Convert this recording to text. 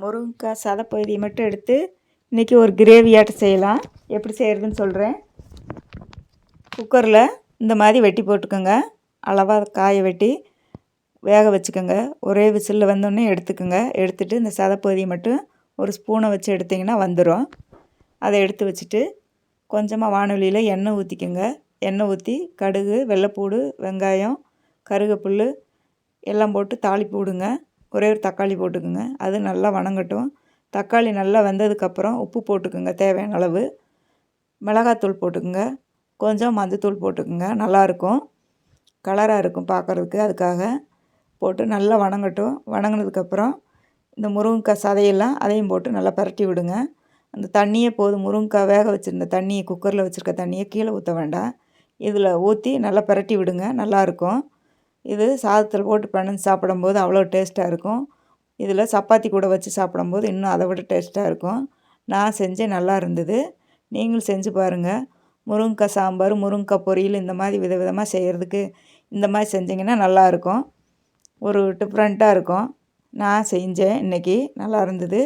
முருங்கைக்காய் சதைப்பகுதியை மட்டும் எடுத்து இன்றைக்கி ஒரு கிரேவியாட்டம் செய்யலாம். எப்படி செய்கிறதுன்னு சொல்கிறேன் குக்கரில் இந்த மாதிரி வெட்டி போட்டுக்கோங்க. அளவாக காயை வெட்டி வேக வச்சுக்கோங்க. ஒரே விசிலில் வந்தோடனே எடுத்துக்கோங்க. எடுத்துகிட்டு இந்த சதைப்பகுதியை மட்டும் ஒரு ஸ்பூனை வச்சு எடுத்திங்கன்னா வந்துடும் அதை எடுத்து வச்சுட்டு கொஞ்சமாக வானொலியில் எண்ணெய் ஊற்றிக்கோங்க எண்ணெய் ஊற்றி கடுகு வெள்ளைப்பூடு வெங்காயம் கருகப்புல் எல்லாம் போட்டு தாளிப்பு விடுங்க. ஒரே ஒரு தக்காளி போட்டுக்கோங்க. அது நல்லா வணங்கட்டும். தக்காளி நல்லா வெந்ததுக்கப்புறம் உப்பு போட்டுக்கோங்க. தேவையான அளவு. மிளகாத்தூள் போட்டுக்கோங்க. கொஞ்சம் மஞ்சத்தூள் போட்டுக்கோங்க. நல்லாயிருக்கும். கலராக இருக்கும் பார்க்குறதுக்கு. அதுக்காக போட்டு நல்லா வணங்கட்டும். வணங்கினதுக்கப்புறம் இந்த முருங்கைக்காய் சதையெல்லாம் அதையும் போட்டு நல்லா பரட்டி விடுங்க. அந்த தண்ணியே போதும். முருங்கைக்காய் வேக வச்சுருந்த தண்ணியை குக்கரில் வச்சுருக்க தண்ணியை கீழே ஊற்ற வேண்டாம். இதில் ஊற்றி நல்லா பரட்டி விடுங்க. நல்லாயிருக்கும். இது சாதத்தில் போட்டு பிணைஞ்சு சாப்பிடும்போது அவ்வளோ டேஸ்ட்டாக இருக்கும். இதில் சப்பாத்தி கூட வச்சு சாப்பிடும்போது இன்னும் அதை விட டேஸ்ட்டாக இருக்கும். நான் செஞ்சேன் நல்லா இருந்தது. நீங்களும் செஞ்சு பாருங்கள் முருங்கைக்காய் சாம்பார் முருங்கைக்காய் பொரியல் இந்த மாதிரி வித விதமாக செய்கிறதுக்கு இந்த மாதிரி செஞ்சிங்கன்னா நல்லாயிருக்கும் ஒரு டிஃப்ரெண்ட்டாக இருக்கும். நான் செஞ்சேன் இன்றைக்கி நல்லா இருந்தது.